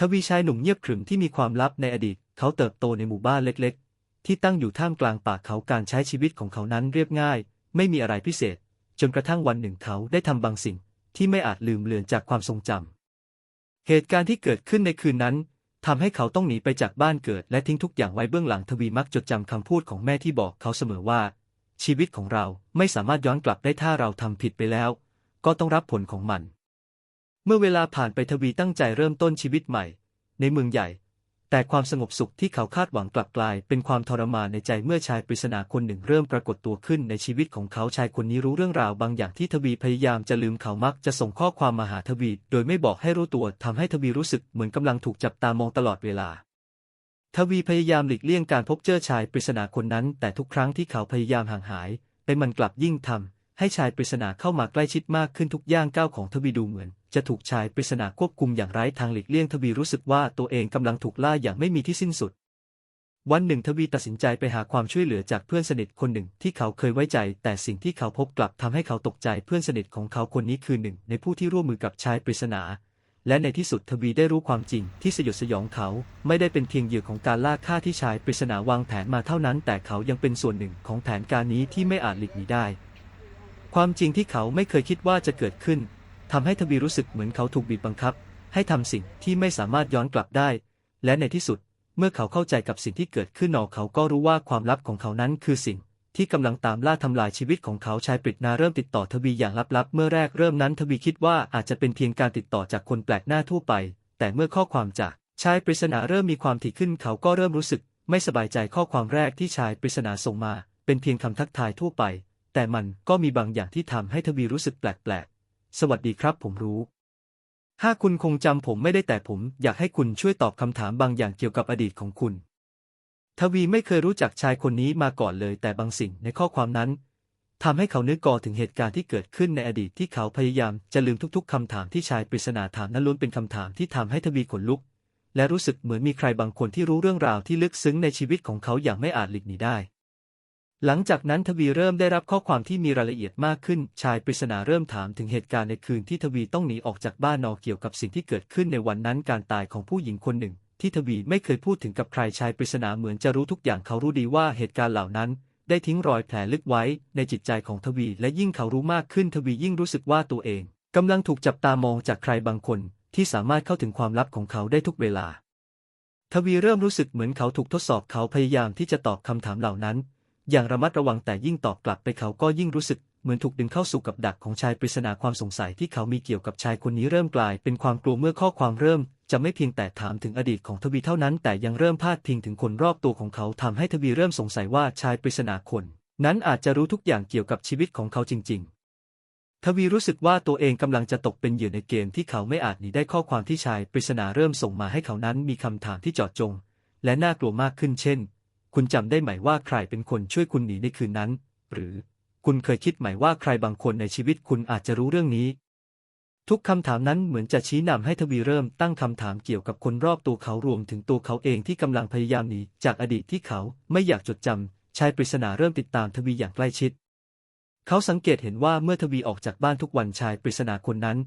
ทวีชายหนุ่มเงียบขรึมที่มีความลับในอดีต เขาเติบโตในหมู่บ้านเล็กๆ ที่ตั้งอยู่ท่ามกลางป่าเขาการใช้ชีวิตของเขานั้นเรียบง่าย ไม่มีอะไรพิเศษ จนกระทั่งวันหนึ่งเขาได้ทำบางสิ่ง ที่ไม่อาจลืมเลือนจากความทรงจำเหตุการณ์ที่เกิดขึ้นในคืนนั้นทำให้เขาต้องหนีไปจากบ้านเกิด และทิ้งทุกอย่างไว้เบื้องหลังทวีมักจดจำคำพูดของแม่ที่บอกเขาเสมอว่า ชีวิตของเราไม่สามารถย้อนกลับได้ถ้าเราทำผิดไปแล้ว ก็ต้องรับผลของมัน เมื่อเวลาผ่านไปทวีตั้งใจเริ่มต้นชีวิตใหม่ ในเมืองใหญ่ แต่ความสงบสุขที่เขาคาดหวังกลับกลายเป็นความทรมานในใจเมื่อชายปริศนาคนหนึ่งเริ่มปรากฏตัวขึ้นในชีวิตของเขาชายคนนี้รู้เรื่องราวบางอย่างที่ทวีพยายามจะลืมเขามักจะส่งข้อความมาหาทวี โดยไม่บอกให้รู้ตัวทำให้ทวีรู้สึกเหมือนกำลังถูกจับตามองตลอดเวลาทวีพยายามหลีกเลี่ยงการพบเจอชายปริศนาคนนั้น แต่ทุกครั้งที่เขาพยายามห่างหาย แต่มันกลับยิ่งทำ ให้ชายปริศนาเข้ามาใกล้ชิดมากขึ้นทุกย่างก้าวของทวีดูเหมือน จะถูกชายปริศนาควบคุมอย่างไร้ทางหลีกเลี่ยงทวีรู้สึกว่าตัวเองกำลังถูกล่าอย่างไม่มีที่สิ้นสุด วันหนึ่งทวีตัดสินใจไปหาความช่วยเหลือจากเพื่อนสนิทคนหนึ่งที่เขาเคยไว้ใจ แต่สิ่งที่เขาพบกลับทำให้เขาตกใจเพื่อนสนิทของเขาคนนี้คือหนึ่ง ในผู้ที่ร่วมมือกับชายปริศนา และในที่สุดทวีได้รู้ความจริง ที่สยดสยองเขาไม่ได้เป็นเพียงเหยื่อของการล่าฆ่าที่ชายปริศนาวางแผนมาเท่านั้น แต่เขายังเป็นส่วนหนึ่งของแผนการนี้ที่ไม่อาจหลีกหนีได้ ความจริงที่เขาไม่เคยคิดว่าจะเกิดขึ้นทำให้ทวีรู้สึกเหมือนเขาถูกบีบบังคับ ให้ทำสิ่งที่ไม่สามารถย้อนกลับได้ และในที่สุด เมื่อเขาเข้าใจกับสิ่งที่เกิดขึ้นนอเขาก็รู้ว่าความลับของเขานั้นคือสิ่ง ที่กำลังตามล่าทำลายชีวิตของเขาชายปริศนาเริ่มติดต่อทวีอย่างลับๆ เมื่อแรกเริ่มนั้นทวีคิดว่าอาจจะเป็นเพียงการติดต่อจากคนแปลกหน้าทั่วไป แต่เมื่อข้อความจากชายปริศนาเริ่มมีความถี่ขึ้นเขาก็เริ่มรู้สึก ไม่สบายใจข้อความแรกที่ชายปริศนาส่งมา เป็นเพียงคำทักทายทั่วไป แต่มันก็มีบางอย่างที่ทำให้ทวีรู้สึกแปลกๆ สวัสดีครับผมรู้ ถ้าคุณคงจำผมไม่ได้แต่ผมอยากให้คุณช่วยตอบคำถามบางอย่างเกี่ยวกับอดีตของคุณ ทวีไม่เคยรู้จักชายคนนี้มาก่อนเลย แต่บางสิ่งในข้อความนั้นทำให้เขานึกก่อถึงเหตุการณ์ที่เกิดขึ้นในอดีตที่เขาพยายามจะลืมทุกๆคำถามที่ชายปริศนาถามนั้นล้วนเป็นคำถามที่ทำให้ทวีขนลุก และรู้สึกเหมือนมีใครบางคนที่รู้เรื่องราวที่ลึกซึ้งในชีวิตของเขาอย่างไม่อาจหลีกหนีได้ หลังจากนั้นทวีเริ่มได้รับข้อความที่มีรายละเอียดมากขึ้น ชายปริศนาเริ่มถามถึงเหตุการณ์ในคืนที่ทวีต้องหนีออกจากบ้านนอเกี่ยวกับสิ่งที่เกิดขึ้นในวันนั้นการตายของผู้หญิงคนหนึ่ง ที่ทวีไม่เคยพูดถึงกับใครชายปริศนาเหมือนจะรู้ทุกอย่างเขารู้ดีว่าเหตุการณ์เหล่านั้น ได้ทิ้งรอยแผลลึกไว้ ในจิตใจของทวีและยิ่งเขารู้มากขึ้นทวียิ่งรู้สึกว่าตัวเองกำลังถูกจับตามองจากใครบางคน ที่สามารถเข้าถึงความลับของเขาได้ทุกเวลา ทวีเริ่มรู้สึกเหมือนเขาถูกทดสอบเขาพยายามที่จะตอบคำถามเหล่านั้น อย่างระมัดระวังแต่ยิ่งตอบกลับไปเขาก็ยิ่งรู้สึกเหมือนถูกดึงเข้าสู่กับดักของชายปริศนาความสงสัยที่เขามีเกี่ยวกับชายคนนี้เริ่มกลายเป็นความกลัวเมื่อข้อความเริ่ม จะไม่เพียงแต่ถามถึงอดีตของทวีเท่านั้น แต่ยังเริ่มพาดพิงถึงคนรอบตัวของเขาทำให้ทวีเริ่มสงสัยว่าชายปริศนาคน นั้นอาจจะรู้ทุกอย่างเกี่ยวกับชีวิตของเขาจริง ๆ ทวีรู้สึกว่าตัวเองกำลังจะตกเป็นเหยื่อในเกมที่เขาไม่อาจหนีได้ข้อความที่ชายปริศนาเริ่มส่งมาให้เขานั้นมีคำถามที่เจาะจง และน่ากลัวมากขึ้นเช่น คุณจำได้ไหมว่าใครเป็นคนช่วยคุณหนีในคืนนั้น หรือคุณเคยคิดไหมว่าใครบางคนในชีวิตคุณอาจจะรู้เรื่องนี้ ทุกคำถามนั้นเหมือนจะชี้นำให้ทวีเริ่มตั้งคำถามเกี่ยวกับคนรอบตัวเขารวมถึงตัวเขาเองที่กำลังพยายามหนีจากอดีตที่เขาไม่อยากจดจำชายปริศนาเริ่มติดตามทวีอย่างใกล้ชิด เขาสังเกตเห็นว่าเมื่อทวีออกจากบ้านทุกวันชายปริศนาคนนั้น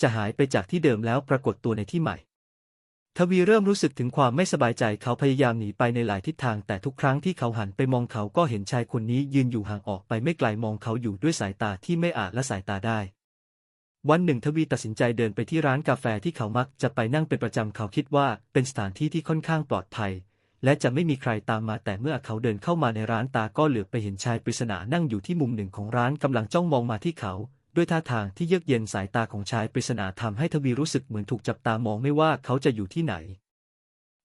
จะหายไปจากที่เดิมแล้วปรากฏตัวในที่ใหม่ ทวีเริ่มรู้สึกถึงความไม่สบายใจเขาพยายามหนีไปในหลายทิศทางแต่ทุกครั้งที่เขาหันไปมองเขาก็เห็นชายคนนี้ยืนอยู่ห่างออกไปไม่ไกลมองเขาอยู่ด้วยสายตาที่ไม่อาจละสายตาได้ วันหนึ่งทวีตัดสินใจเดินไปที่ร้านกาแฟที่เขามักจะไปนั่งเป็นประจำเขาคิดว่าเป็นสถานที่ที่ค่อนข้างปลอดภัย และจะไม่มีใครตามมาแต่เมื่อเขาเดินเข้ามาในร้านตาก็เหลือบไปเห็นชายปริศนานั่งอยู่ที่มุมหนึ่งของร้านกำลังจ้องมองมาที่เขา ด้วยท่าทางที่เยือกเย็นสายตาของชายปริศนาทำให้ทวีรู้สึกเหมือนถูกจับตามองไม่ว่าเขาจะอยู่ที่ไหน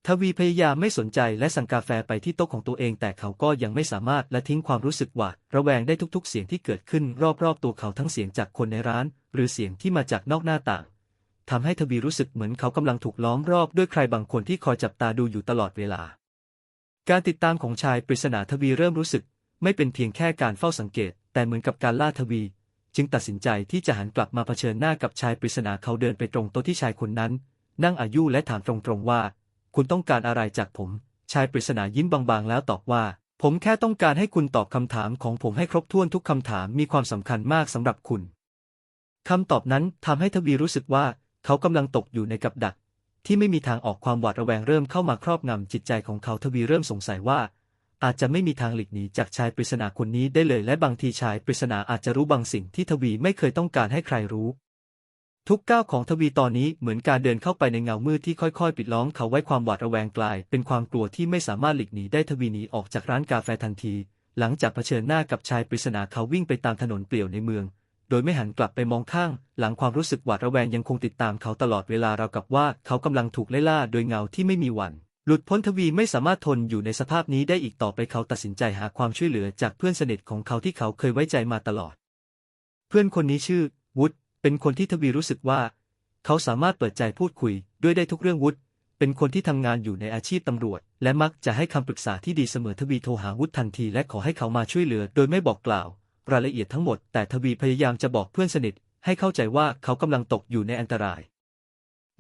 ทวีพยายามไม่สนใจและสั่งกาแฟไปที่โต๊ะของตัวเอง แต่เขาก็ยังไม่สามารถละทิ้งความรู้สึกหวาดระแวงได้ทุกๆ เสียงที่เกิดขึ้นรอบๆ ตัวเขาทั้งเสียงจากคนในร้าน หรือเสียงที่มาจากนอกหน้าต่างทำให้ทวีรู้สึกเหมือนเขากำลังถูกล้อมรอบด้วยใครบางคนที่คอยจับตาดูอยู่ตลอดเวลา การติดตามของชายปริศนาทวีเริ่มรู้สึก ไม่เป็นเพียงแค่การเฝ้าสังเกต แต่เหมือนกับการล่าทวี จึงตัดสินใจที่จะหันกลับมาเผชิญหน้ากับชายปริศนาเขาเดินไปตรงโต๊ะที่ชายคนนั้น นั่งอายุและถามตรงๆว่า คุณต้องการอะไรจากผม ชายปริศนายิ้มบางๆ แล้วตอบว่า ผมแค่ต้องการให้คุณตอบคำถามของผมให้ครบถ้วนทุกคำถามมีความสำคัญมากสำหรับคุณคำตอบนั้นทำให้ทวีรู้สึกว่า เขากำลังตกอยู่ในกับดัก ที่ไม่มีทางออกความหวาดระแวงเริ่มเข้ามาครอบงำจิตใจของเขาทวีเริ่มสงสัยว่า อาจจะไม่มีทางหลีกหนีจากชายปริศนาคนนี้ได้เลย และบางทีชายปริศนาอาจจะรู้บางสิ่งที่ทวีไม่เคยต้องการให้ใครรู้ ทุกก้าวของทวีตอนนี้เหมือนการเดินเข้าไปในเงามืดที่ค่อยๆ ปิดล้อมเขาไว้ความหวาดระแวงกลาย เป็นความกลัวที่ไม่สามารถหลีกหนีได้ทวีหนีออกจากร้านกาแฟทันที หลังจากเผชิญหน้ากับชายปริศนาเขาวิ่งไปตามถนนเปลี่ยวในเมือง โดยไม่หันกลับไปมองข้าง หลังความรู้สึกหวาดระแวงยังคงติดตามเขาตลอดเวลาราวกับว่าเขากำลังถูกไล่ล่าโดยเงาที่ไม่มีวัน หลุดพ้นทวีไม่สามารถทนอยู่ในสภาพนี้ได้อีกต่อไปเขาตัดสินใจหาความช่วยเหลือจากเพื่อนสนิทของเขาที่เขาเคยไว้ใจมาตลอด เพื่อนคนนี้ชื่อ วุฒเป็นคนที่ทวีรู้สึกว่า เขาสามารถเปิดใจพูดคุย ด้วยได้ทุกเรื่องวุฒเป็นคนที่ทำงานอยู่ในอาชีพตำรวจ และมักจะให้คำปรึกษาที่ดีเสมอทวีโทรหาวุฒทันทีและขอให้เขามาช่วยเหลือ โดยไม่บอกกล่าว รายละเอียดทั้งหมด แต่ทวีพยายามจะบอกเพื่อนสนิท ให้เข้าใจว่าเขากำลังตกอยู่ในอันตราย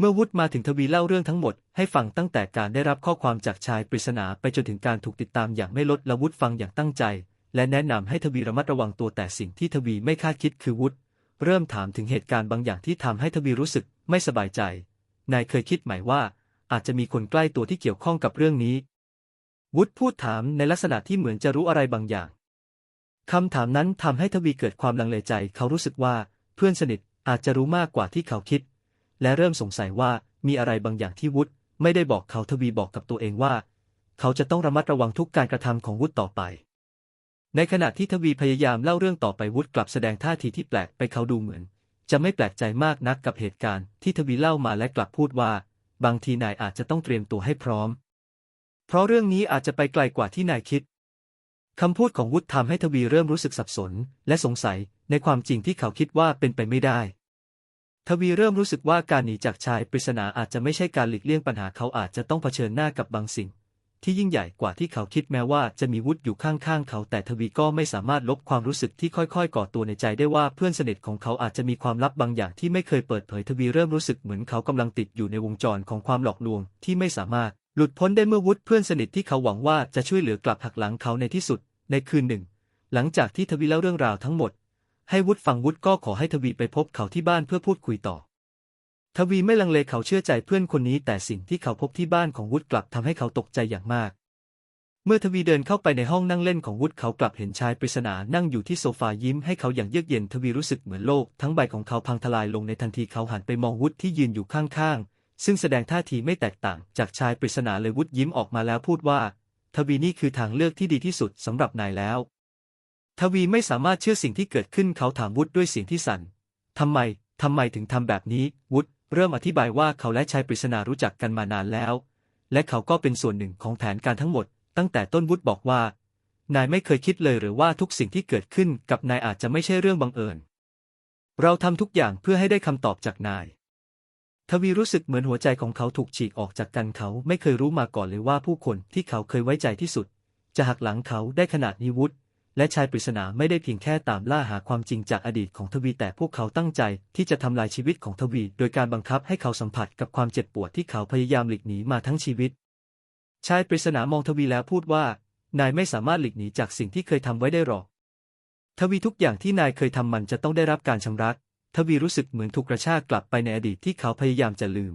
เมื่อวุฒมาถึงทวีเล่าเรื่องทั้งหมดให้ฟังตั้งแต่การได้รับข้อความจากชายปริศนาไปจนถึงการถูกติดตามอย่างไม่ลดละวุฒฟังอย่างตั้งใจ และแนะนำให้ทวีระมัดระวังตัวแต่สิ่งที่ทวีไม่คาดคิดคือวุฒเริ่มถามถึงเหตุการณ์บางอย่างที่ทำให้ทวีรู้สึกไม่สบายใจ นายเคยคิดไหมว่า อาจจะมีคนใกล้ตัวที่เกี่ยวข้องกับเรื่องนี้ วุฒพูดถามในลักษณะที่เหมือนจะรู้อะไรบางอย่างคำถามนั้นทำให้ทวีเกิดความลังเลใจ เขารู้สึกว่า เพื่อนสนิทอาจจะรู้มากกว่าที่เขาคิด และเริ่มสงสัยว่ามีอะไรบางอย่างที่วุฒไม่ได้บอกเขาทวีบอกกับตัวเองว่า เขาจะต้องระมัดระวังทุกการกระทำของวุฒต่อไป ในขณะที่ทวีพยายามเล่าเรื่องต่อไปวุฒกลับแสดงท่าทีที่แปลกไปเขาดูเหมือน จะไม่แปลกใจมากนักกับเหตุการณ์ที่ทวีเล่ามาและกลับพูดว่า บางทีนายอาจจะต้องเตรียมตัวให้พร้อม เพราะเรื่องนี้อาจจะไปไกลกว่าที่นายคิดคำพูดของวุฒทำให้ทวีเริ่มรู้สึกสับสน และสงสัยในความจริงที่เขาคิดว่าเป็นไปไม่ได้ ทวีเริ่มรู้สึกว่าการหนีจากชายปริศนาอาจจะไม่ใช่การหลีกเลี่ยงปัญหาเขาอาจจะต้องเผชิญหน้ากับบางสิ่ง ที่ยิ่งใหญ่กว่าที่เขาคิดแม้ว่าจะมีวุฒิอยู่ข้างๆเขา แต่ทวีก็ไม่สามารถลบความรู้สึกที่ค่อยๆ ก่อตัวในใจได้ว่าเพื่อนสนิทของเขาอาจจะมีความลับบางอย่างที่ไม่เคยเปิดเผยทวีเริ่มรู้สึกเหมือนเขากำลังติดอยู่ในวงจรของความหลอกลวงที่ไม่สามารถหลุดพ้นได้เมื่อวุฒิเพื่อนสนิทที่เขาหวังว่าจะช่วยเหลือกลับหักหลังเขาในที่สุด ในคืนหนึ่ง หลังจากที่ทวีเล่าเรื่องราวทั้งหมด ให้วุฒฟังวุฒก็ขอให้ทวีไปพบเขาที่บ้านเพื่อพูดคุยต่อ ทวีไม่ลังเลเขาเชื่อใจเพื่อนคนนี้ แต่สิ่งที่เขาพบที่บ้านของวุฒกลับทำให้เขาตกใจอย่างมาก เมื่อทวีเดินเข้าไปในห้องนั่งเล่นของวุฒเขากลับเห็นชายปริศนานั่งอยู่ที่โซฟายิ้มให้เขาอย่างเยือกเย็นทวีรู้สึกเหมือนโลก ทั้งใบของเขาพังทลายลงในทันทีเขาหันไปมองวุฒที่ยืนอยู่ข้างๆ ซึ่งแสดงท่าทีไม่แตกต่าง จากชายปริศนาเลยวุฒยิ้มออกมาแล้วพูดว่า ทวีนี่คือทางเลือกที่ดีที่สุดสำหรับนายแล้ว ทวีไม่สามารถเชื่อสิ่งที่เกิดขึ้นเขาถามวุฒด้วยเสียงที่สั่นทำไม ทำไมถึงทำแบบนี้ วุฒเริ่มอธิบายว่าเขาและชายปริศนารู้จักกันมานานแล้ว และเขาก็เป็นส่วนหนึ่งของแผนการทั้งหมด ตั้งแต่ต้นวุฒบอกว่า นายไม่เคยคิดเลยหรือว่าทุกสิ่งที่เกิดขึ้นกับนายอาจจะไม่ใช่เรื่องบังเอิญ เราทำทุกอย่างเพื่อให้ได้คำตอบจากนาย ทวีรู้สึกเหมือนหัวใจของเขาถูกฉีกออกจากกันเขาไม่เคยรู้มาก่อนเลยว่าผู้คนที่เขาเคยไว้ใจที่สุด จะหักหลังเขาได้ขนาดนี้วุฒ และชายปริศนาไม่ได้เพียงแค่ตามล่าหาความจริงจากอดีตของทวีแต่พวกเขาตั้งใจที่จะทำลายชีวิตของทวี โดยการบังคับให้เขาสัมผัสกับความเจ็บปวดที่เขาพยายามหลีกหนีมาทั้งชีวิต ชายปริศนามองทวีแล้วพูดว่า นายไม่สามารถหลีกหนีจากสิ่งที่เคยทำไว้ได้หรอก ทวีทุกอย่างที่นายเคยทำมันจะต้องได้รับการชำระทวีรู้สึกเหมือนถูกกระชากกลับไปในอดีตที่เขาพยายามจะลืม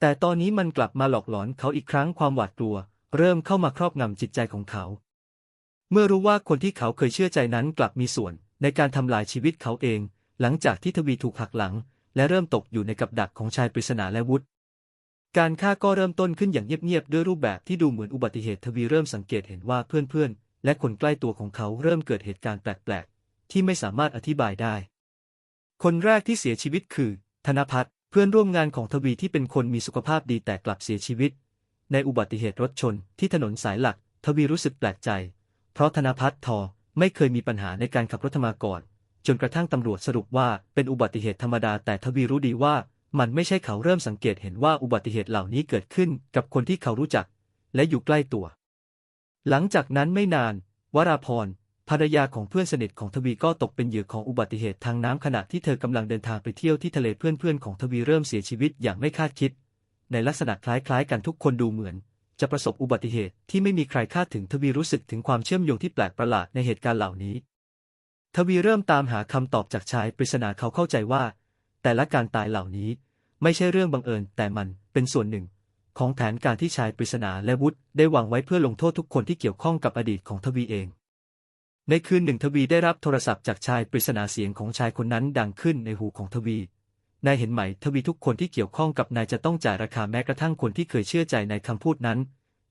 แต่ตอนนี้มันกลับมาหลอกหลอนเขาอีกครั้งความหวาดกลัว เริ่มเข้ามาครอบงำจิตใจของเขา เมื่อรู้ว่าคนที่เขาเคยเชื่อใจนั้นกลับมีส่วน ในการทำลายชีวิตเขาเอง หลังจากที่ทวีถูกหักหลัง และเริ่มตกอยู่ในกับดักของชายปริศนาและวุฒิการฆ่าก็เริ่มต้นขึ้นอย่างเงียบๆด้วยรูปแบบที่ดูเหมือนอุบัติเหตุทวีเริ่มสังเกตเห็นว่าเพื่อนๆ และคนใกล้ตัวของเขาเริ่มเกิดเหตุการณ์แปลกๆ ที่ไม่สามารถอธิบายได้ คนแรกที่เสียชีวิตคือ ธนพัฒน์เพื่อนร่วมงานของทวีที่เป็นคนมีสุขภาพดีแต่กลับเสียชีวิต ในอุบัติเหตุรถชนที่ถนนสายหลัก ทวีรู้สึกแปลกใจ เพราะธนพัฒน์ทอไม่เคยมีปัญหาในการขับรถมาก่อน จนกระทั่งตำรวจสรุปว่าเป็นอุบัติเหตุธรรมดาแต่ทวีรู้ดีว่ามันไม่ใช่เขาเริ่มสังเกตเห็นว่าอุบัติเหตุเหล่านี้เกิดขึ้นกับคนที่เขารู้จัก และอยู่ใกล้ตัว หลังจากนั้นไม่นาน วราพรภรรยาของเพื่อนสนิทของทวีก็ตกเป็นเหยื่อของอุบัติเหตุทางน้ำขณะที่เธอกำลังเดินทางไปเที่ยวที่ทะเลเพื่อนๆของทวีเริ่มเสียชีวิตอย่างไม่คาดคิด ในลักษณะคล้ายๆ กันทุกคนดูเหมือน จะประสบอุบัติเหตุที่ไม่มีใครคาดถึงทวีรู้สึกถึงความเชื่อมโยงที่แปลกประหลาดในเหตุการณ์เหล่านี้ ทวีเริ่มตามหาคำตอบจากชายปริศนาเขาเข้าใจว่า แต่ละการตายเหล่านี้ไม่ใช่เรื่องบังเอิญ แต่มันเป็นส่วนหนึ่ง ของแผนการที่ชายปริศนาและวุฒิได้วางไว้เพื่อลงโทษทุกคนที่เกี่ยวข้องกับอดีตของทวีเอง ในคืนหนึ่งทวีได้รับโทรศัพท์จากชายปริศนาเสียงของชายคนนั้นดังขึ้นในหูของทวี นายเห็นไหมทวีทุกคนที่เกี่ยวข้องกับนายจะต้องจ่ายราคาแม้กระทั่งคนที่เคยเชื่อใจในคำพูดนั้น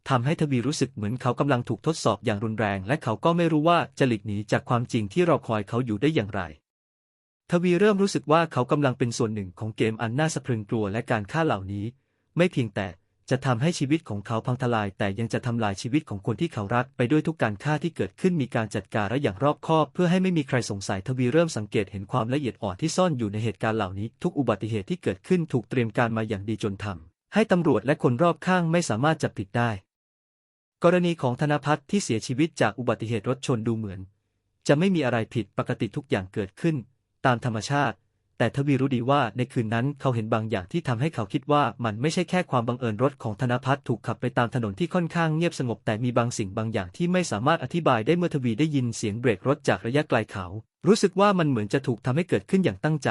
ทำให้ทวีรู้สึกเหมือนเขากำลังถูกทดสอบอย่างรุนแรง และเขาก็ไม่รู้ว่าจะหลีกหนีจากความจริงที่รอคอยเขาอยู่ได้อย่างไร ทวีเริ่มรู้สึกว่าเขากำลังเป็นส่วนหนึ่งของเกมอันน่าสะพรึงกลัวและการฆ่าเหล่านี้ ไม่เพียงแต่ จะทำให้ชีวิตของเขาพังทลาย แต่ยังจะทำลายชีวิตของคนที่เขารักไปด้วยทุกการฆ่าที่เกิดขึ้นมีการจัดการและอย่างรอบคอบ เพื่อให้ไม่มีใครสงสัยทวีเริ่มสังเกตเห็นความละเอียดอ่อนที่ซ่อนอยู่ในเหตุการณ์เหล่านี้ ทุกอุบัติเหตุที่เกิดขึ้นถูกเตรียมการมาอย่างดีจนทำให้ตำรวจและคนรอบข้างไม่สามารถจับผิดได้ กรณีของธนพัฒน์ที่เสียชีวิตจากอุบัติเหตุรถชนดูเหมือน จะไม่มีอะไรผิดปกติทุกอย่างเกิดขึ้น ตามธรรมชาติ แต่ทวีรู้ดีว่าในคืนนั้นเขาเห็นบางอย่างที่ทำให้เขาคิดว่ามันไม่ใช่แค่ความบังเอิญรถของธนพัฒน์ถูกขับไปตามถนนที่ค่อนข้างเงียบสงบแต่มีบางสิ่งบางอย่างที่ไม่สามารถอธิบายได้เมื่อทวีได้ยินเสียงเบรกรถจากระยะไกลเขา รู้สึกว่ามันเหมือนจะถูกทำให้เกิดขึ้นอย่างตั้งใจ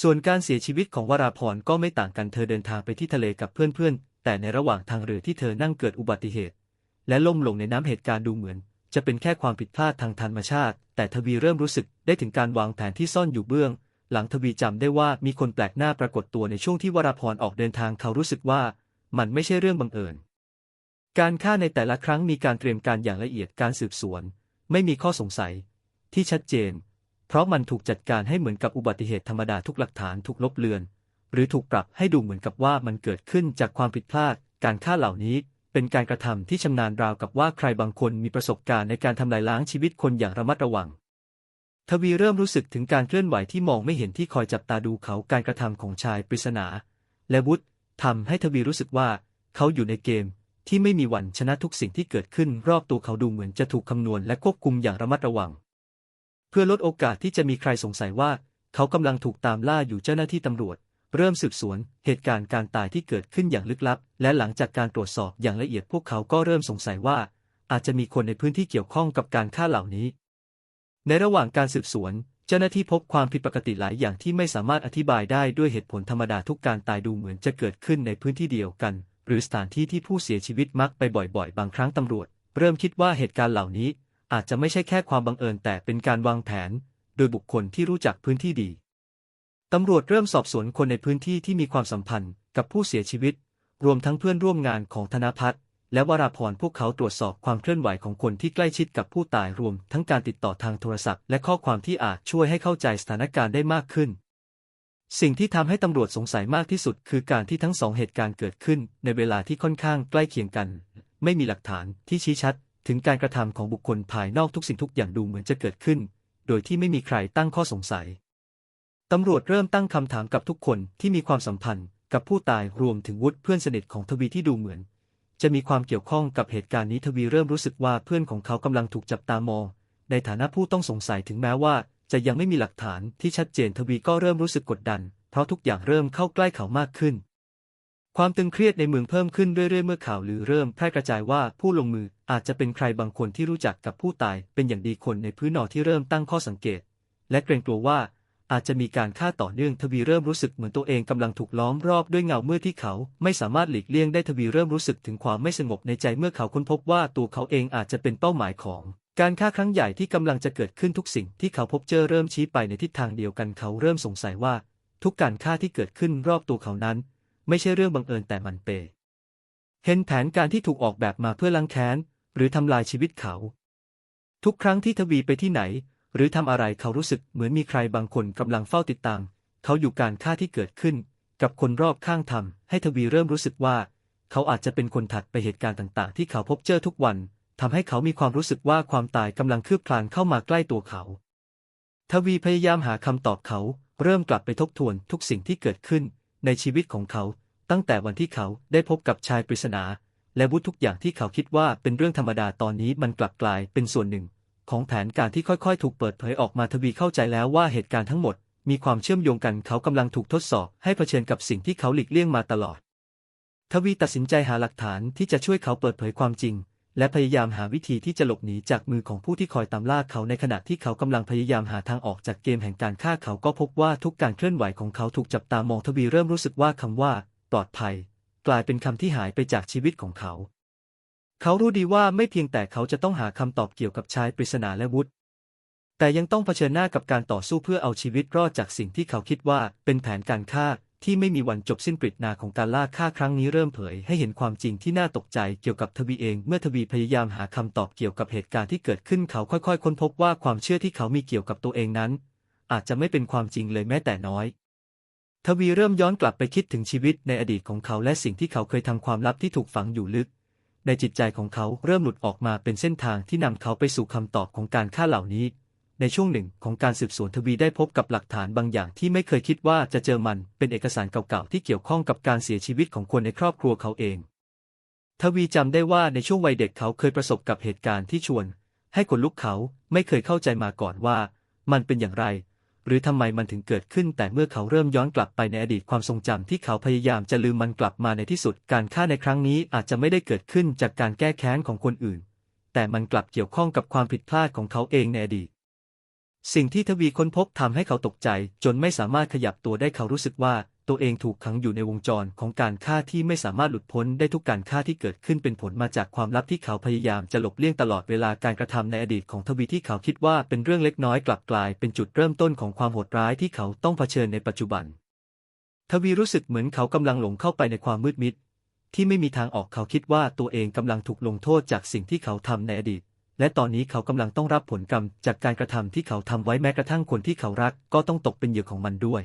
ส่วนการเสียชีวิตของวราพรก็ไม่ต่างกันเธอเดินทางไปที่ทะเลกับเพื่อนๆ แต่ในระหว่างทางเรือที่เธอนั่งเกิดอุบัติเหตุ และล่มลงในน้ำเหตุการณ์ดูเหมือนจะเป็นแค่ความผิดพลาดทางธรรมชาติ แต่ทวีเริ่มรู้สึกได้ถึงการวางแผนที่ซ่อนอยู่เบื้อง หลังทวีจำได้ว่ามีคนแปลกหน้าปรากฏตัวในช่วงที่วราพรออกเดินทางเขารู้สึกว่า มันไม่ใช่เรื่องบังเอิญ การฆ่าในแต่ละครั้งมีการเตรียมการอย่างละเอียดการสืบสวน ไม่มีข้อสงสัย ที่ชัดเจน เพราะมันถูกจัดการให้เหมือนกับอุบัติเหตุธรรมดาทุกหลักฐานถูกลบเลือน หรือถูกปรับให้ดูเหมือนกับว่ามันเกิดขึ้นจากความผิดพลาด การฆ่าเหล่านี้เป็นการกระทำที่ชำนาญราวกับว่าใครบางคนมีประสบการณ์ในการทำลายล้างชีวิตคนอย่างระมัดระวัง ทวีเริ่มรู้สึกถึงการเคลื่อนไหวที่มองไม่เห็นที่คอยจับตาดูเขาการกระทำของชายปริศนา และวุฒทำให้ทวีรู้สึกว่า เขาอยู่ในเกม ที่ไม่มีวันชนะทุกสิ่งที่เกิดขึ้นรอบตัวเขาดูเหมือนจะถูกคำนวณและควบคุมอย่างระมัดระวัง เพื่อลดโอกาสที่จะมีใครสงสัยว่า เขากำลังถูกตามล่าอยู่เจ้าหน้าที่ตำรวจ เริ่มสืบสวน เหตุการณ์การตายที่เกิดขึ้นอย่างลึกลับ และหลังจากการตรวจสอบอย่างละเอียดพวกเขาก็เริ่มสงสัยว่า อาจจะมีคนในพื้นที่เกี่ยวข้องกับการฆ่าเหล่านี้ ในระหว่างการสืบสวน เจ้าหน้าที่พบความผิดปกติหลายอย่างที่ไม่สามารถอธิบายได้ด้วยเหตุผลธรรมดาทุกการตายดูเหมือนจะเกิดขึ้นในพื้นที่เดียวกัน หรือสถานที่ที่ผู้เสียชีวิตมักไปบ่อยๆ บางครั้งตำรวจ เริ่มคิดว่าเหตุการณ์เหล่านี้ อาจจะไม่ใช่แค่ความบังเอิญแต่เป็นการวางแผน โดยบุคคลที่รู้จักพื้นที่ดี ตำรวจเริ่มสอบสวนคนในพื้นที่ที่มีความสัมพันธ์กับผู้เสียชีวิต รวมทั้งเพื่อนร่วมงานของธนพัฒน์ และวราพรพวกเขาตรวจสอบความเคลื่อนไหวของคนที่ใกล้ชิดกับผู้ตายรวม ทั้งการติดต่อทางโทรศัพท์ และข้อความที่อาจช่วยให้เข้าใจสถานการณ์ได้มากขึ้น สิ่งที่ทำให้ตำรวจสงสัยมากที่สุด คือการที่ทั้งสองเหตุการณ์เกิดขึ้น ในเวลาที่ค่อนข้างใกล้เคียงกัน ไม่มีหลักฐานที่ชี้ชัด ถึงการกระทำของบุคคลภายนอกทุกสิ่งทุกอย่างดูเหมือนจะเกิดขึ้น โดยที่ไม่มีใครตั้งข้อสงสัยตำรวจเริ่มตั้งคำถามกับทุกคนที่มีความสัมพันธ์ กับผู้ตายรวมถึงวุฒิเพื่อนสนิทของทวีที่ดูเหมือน จะมีความเกี่ยวข้องกับเหตุการณ์นี้ทวีเริ่มรู้สึกว่าเพื่อนของเขากำลังถูกจับตามอง ในฐานะผู้ต้องสงสัยถึงแม้ว่า จะยังไม่มีหลักฐานที่ชัดเจนทวีก็เริ่มรู้สึกกดดัน เพราะทุกอย่างเริ่มเข้าใกล้เขามากขึ้น ความตึงเครียดในเมืองเพิ่มขึ้นเรื่อยๆเมื่อข่าวลือเริ่มแพร่กระจายว่าผู้ลงมืออาจจะเป็นใครบางคนที่รู้จักกับผู้ตายเป็นอย่างดีคนในพื้นนอที่เริ่มตั้งข้อสังเกต และเกรงกลัวว่า อาจจะมีการฆ่าต่อเนื่องทวีเริ่มรู้สึกเหมือนตัวเองกำลังถูกล้อมรอบด้วยเงาเมื่อที่เขา ไม่สามารถหลีกเลี่ยงได้ทวีเริ่มรู้สึกถึงความไม่สงบในใจเมื่อเขาค้นพบว่าตัวเขาเองอาจจะเป็นเป้าหมายของ การฆ่าครั้งใหญ่ที่กำลังจะเกิดขึ้นทุกสิ่งที่เขาพบเจอเริ่มชี้ไปในทิศทางเดียวกันเขาเริ่มสงสัยว่า ทุกการฆ่าที่เกิดขึ้นรอบตัวเขานั้น ไม่ใช่เรื่องบังเอิญแต่มันเปเห็นแผนการที่ถูกออกแบบมาเพื่อล้างแค้นหรือทำลายชีวิตเขา ทุกครั้งที่ทวีไปที่ไหน หรือทำอะไรเขารู้สึกเหมือนมีใครบางคนกำลังเฝ้าติดตาม เขาอยู่การฆ่าที่เกิดขึ้น กับคนรอบข้างทำให้ทวีเริ่มรู้สึกว่า เขาอาจจะเป็นคนถัดไปเหตุการณ์ต่าง ๆ ที่เขาพบเจอทุกวันทำให้เขามีความรู้สึกว่าความตายกำลังคืบคลานเข้ามาใกล้ตัวเขา ทวีพยายามหาคำตอบเขา เริ่มกลับไปทบทวนทุกสิ่งที่เกิดขึ้น ในชีวิตของเขา ตั้งแต่วันที่เขาได้พบกับชายปริศนา และวุฒิทุกอย่างที่เขาคิดว่าเป็นเรื่องธรรมดาตอนนี้มันกลับกลายเป็นส่วนหนึ่ง ของแผนการที่ค่อยๆ ถูกเปิดเผยออกมาทวีเข้าใจแล้วว่าเหตุการณ์ทั้งหมด มีความเชื่อมโยงกันเขากำลังถูกทดสอบให้เผชิญกับสิ่งที่เขาหลีกเลี่ยงมาตลอด ทวีตัดสินใจหาหลักฐานที่จะช่วยเขาเปิดเผยความจริง และพยายามหาวิธีที่จะหลบหนีจากมือของผู้ที่คอยตามล่าเขาในขณะที่เขากำลังพยายามหาทางออกจากเกมแห่งการฆ่าเขาก็พบว่าทุกการเคลื่อนไหวของเขาถูกจับตามองทวีเริ่มรู้สึกว่าคำว่า ปลอดภัย กลายเป็นคำที่หายไปจากชีวิตของเขา เขารู้ดีว่าไม่เพียงแต่เขาจะต้องหาคำตอบเกี่ยวกับชายปริศนาและวุฒิแต่ยังต้องเผชิญหน้ากับการต่อสู้เพื่อเอาชีวิตรอดจากสิ่งที่เขาคิดว่าเป็นแผนการฆ่าที่ไม่มีวันจบสิ้นปริดนาของการล่าฆ่าครั้งนี้เริ่มเผยให้เห็นความจริงที่น่าตกใจเกี่ยวกับทวีเอง เมื่อทวีพยายามหาคำตอบเกี่ยวกับเหตุการณ์ที่เกิดขึ้นเขาค่อยๆ ค้นพบว่าความเชื่อที่เขามีเกี่ยวกับตัวเองนั้น อาจจะไม่เป็นความจริงเลยแม้แต่น้อย ทวีเริ่มย้อนกลับไปคิดถึงชีวิตในอดีตของเขาและสิ่งที่เขาเคยทำความลับที่ถูกฝังอยู่ลึก ในจิตใจของเขาเริ่มหลุดออกมาเป็นเส้นทางที่นำเขาไปสู่คำตอบของการฆ่าเหล่านี้ ในช่วงหนึ่งของการสืบสวนทวีได้พบกับหลักฐานบางอย่างที่ไม่เคยคิดว่าจะเจอมันเป็นเอกสารเก่าๆที่เกี่ยวข้องกับการเสียชีวิตของคนในครอบครัวเขาเอง ทวีจำได้ว่าในช่วงวัยเด็กเขาเคยประสบกับเหตุการณ์ที่ชวน ให้คนลุกเขาไม่เคยเข้าใจมาก่อนว่า มันเป็นอย่างไร หรือทำไมมันถึงเกิดขึ้น แต่เมื่อเขาเริ่มย้อนกลับไปในอดีตความทรงจำที่เขาพยายามจะลืมมันกลับมาในที่สุด การฆ่าในครั้งนี้อาจจะไม่ได้เกิดขึ้นจากการแก้แค้นของคนอื่น แต่มันกลับเกี่ยวข้องกับความผิดพลาดของเขาเองในอดีตสิ่งที่ทวีค้นพบทำให้เขาตกใจ จนไม่สามารถขยับตัวได้เขารู้สึกว่า ตัวเองถูกขังอยู่ในวงจรของการฆ่าที่ไม่สามารถหลุดพ้นได้ทุกการฆ่าที่เกิดขึ้นเป็นผลมาจากความลับที่เขาพยายามจะหลบเลี่ยงตลอดเวลาการกระทำในอดีตของทวีที่เขาคิดว่าเป็นเรื่องเล็กน้อยกลับกลายเป็นจุดเริ่มต้นของความโหดร้ายที่เขาต้องเผชิญในปัจจุบัน ทวีรู้สึกเหมือนเขากำลังหลงเข้าไปในความมืดมิด ที่ไม่มีทางออกเขาคิดว่าตัวเองกำลังถูกลงโทษจากสิ่งที่เขาทำในอดีตและตอนนี้เขากำลังต้องรับผลกรรมจากการกระทำที่เขาทำไว้แม้กระทั่งคนที่เขารักก็ต้องตกเป็นเหยื่อของมันด้วย